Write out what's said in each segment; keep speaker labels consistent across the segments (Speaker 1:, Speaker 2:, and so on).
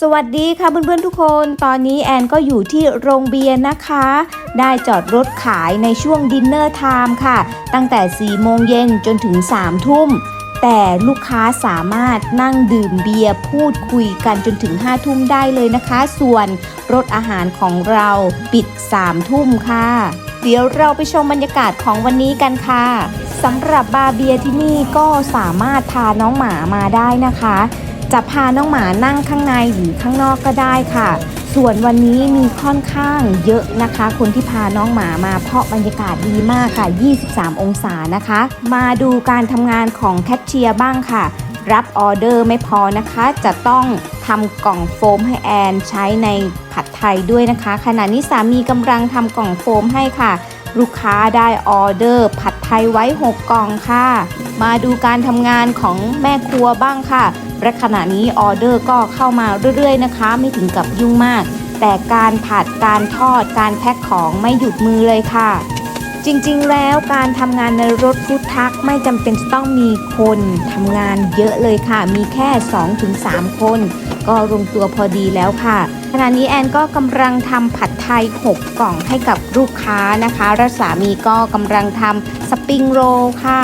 Speaker 1: สวัสดีค่ะเพื่อนๆทุกคน ตอนนี้แอนก็อยู่ที่โรงเบียร์นะคะ ได้จอดรถขายในช่วงดินเนอร์ไทม์ค่ะ ตั้งแต่ 4 โมงเย็นจนถึง 3 ทุ่ม แต่ลูกค้าสามารถนั่งดื่มเบียร์พูดคุยกันจนถึง 5 ทุ่มได้เลยนะคะ ส่วนรถอาหารของเราปิด 3 ทุ่มค่ะ เดี๋ยวเราไปชมบรรยากาศของวันนี้กันค่ะสำหรับบาร์เบียร์ที่นี่ก็สามารถพาน้องหมามาได้นะคะ จะพาน้องหมานั่งข้างในหรือข้างนอกก็ได้ค่ะ ส่วนวันนี้มีค่อนข้างเยอะนะคะ คนที่พาน้องหมามาเพราะบรรยากาศดีมากค่ะ 23 องศานะคะ มาดูการทำงานของแคชเชียร์บ้างค่ะ รับออเดอร์ไม่พอนะคะ จะต้องทำกล่องโฟมให้แอนใช้ในผัดไทยด้วยนะคะ ขณะนี้สามีกำลังทำกล่องโฟมให้ค่ะ ลูกค้าได้ออเดอร์ ผัดไทยไว้ 6 กล่องค่ะ มาดูการทำงานของแม่ครัวบ้างค่ะและขณะนี้ออเดอร์ก็เข้ามาเรื่อยๆนะคะ ไม่ถึงกับยุ่งมาก แต่การผัดการทอดการแพ็คของไม่หยุดมือเลยค่ะ จริงๆแล้วการทำงานในรถฟู้ดทักไม่จำเป็นต้องมีคนทำงานเยอะเลยค่ะ มีแค่ 2-3 คน ก็รวมตัวพอดีแล้วค่ะขณะนี้แอนก็กำลังทำผัดไทย 6 กล่องให้กับลูกค้านะคะและสามีก็กำลังทำสปริงโรลค่ะ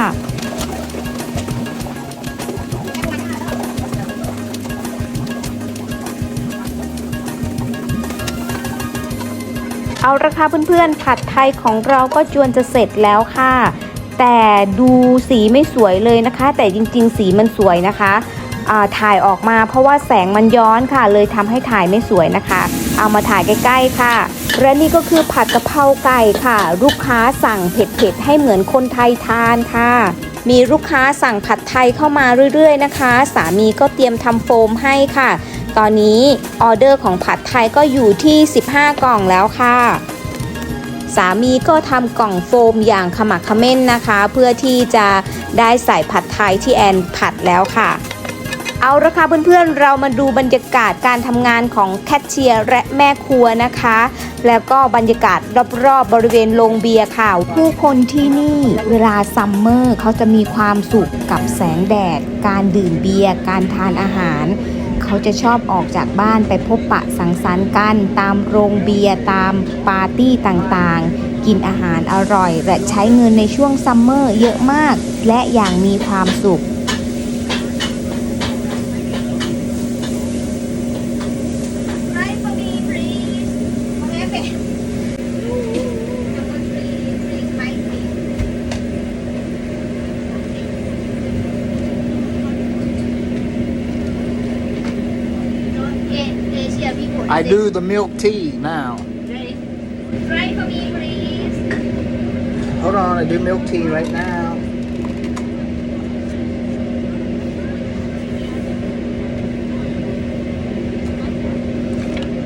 Speaker 1: เอาละค่ะเพื่อนๆ ผัดไทยของเราก็จวนจะเสร็จแล้วค่ะ แต่ดูสีไม่สวยเลยนะคะ แต่จริงๆ สีมันสวยนะคะ ถ่ายออกมา เพราะว่าแสงมันย้อนค่ะ เลยทำให้ถ่ายไม่สวยนะคะ เอามาถ่ายใกล้ๆค่ะ และนี่ก็คือผัดกะเพราไก่ค่ะ ลูกค้าสั่งเผ็ดๆให้เหมือนคนไทยทานค่ะมีลูกค้าสั่งผัดไทยเข้ามาเรื่อยๆนะคะ สามีก็เตรียมทำโฟมให้ค่ะ ตอนนี้ออเดอร์ของผัดไทยก็อยู่ที่ 15 กล่องแล้วค่ะ สามีก็ทำกล่องโฟมอย่างขมักขม้นนะคะ เพื่อที่จะได้ใส่ผัดไทยที่แอนผัดแล้วค่ะ เอาละค่ะเพื่อนๆ เรามาดูบรรยากาศการทำงานของแคชเชียร์และแม่ครัวนะคะ แล้วก็บรรยากาศรอบๆบริเวณโรงเบียร์ค่ะ ผู้คนที่นี่เวลาซัมเมอร์เขาจะมีความสุขกับแสงแดด การดื่มเบียร์การทานอาหาร เขาจะชอบออกจากบ้านไปพบปะสังสรรค์กัน ตามโรงเบียร์ตามปาร์ตี้ต่างๆ กินอาหารอร่อย และใช้เงินในช่วงซัมเมอร์เยอะมาก และอย่างมีความสุข
Speaker 2: Yeah, Asia people.
Speaker 3: I do the milk tea now.
Speaker 2: Ready? Try for me, please.
Speaker 3: Hold on, I do milk tea right now.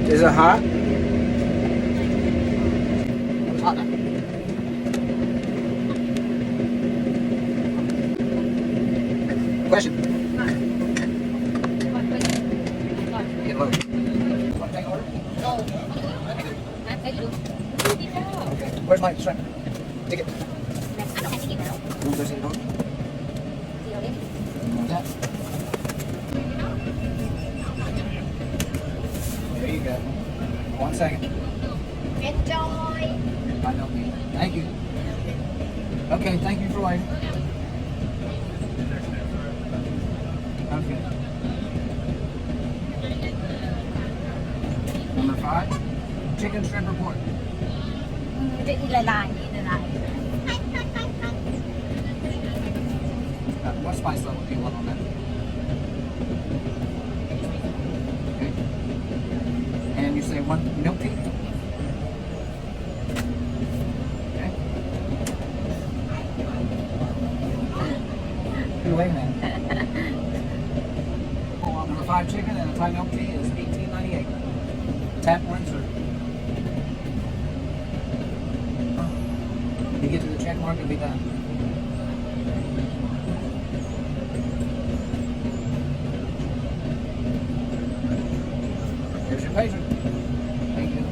Speaker 3: Is it hot? Hot. Question. Get low. Take order? Okay. Where's my shrimp? Ticket. Move those in the door. Move that. There you go. One second.
Speaker 2: Enjoy.
Speaker 3: I know. Thank you. Okay, thank you for waiting. Okay. Number five. Chicken shrimp
Speaker 2: or pork? Ilalay,
Speaker 3: ilalay. What spice level do you want on that? Okay. And you say one milk tea? Okay. Wait a minute. Number five chicken and a Thai milk tea is eighteen ninety eight. Tap rinse or When you get to the check mark, it'll be done. Here's your patient. Thank you.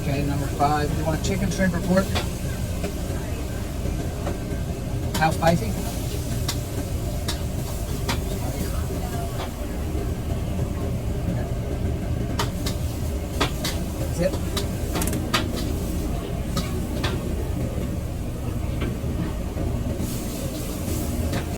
Speaker 3: Okay, number five. You want a chicken shrimp or pork? How spicy? আছে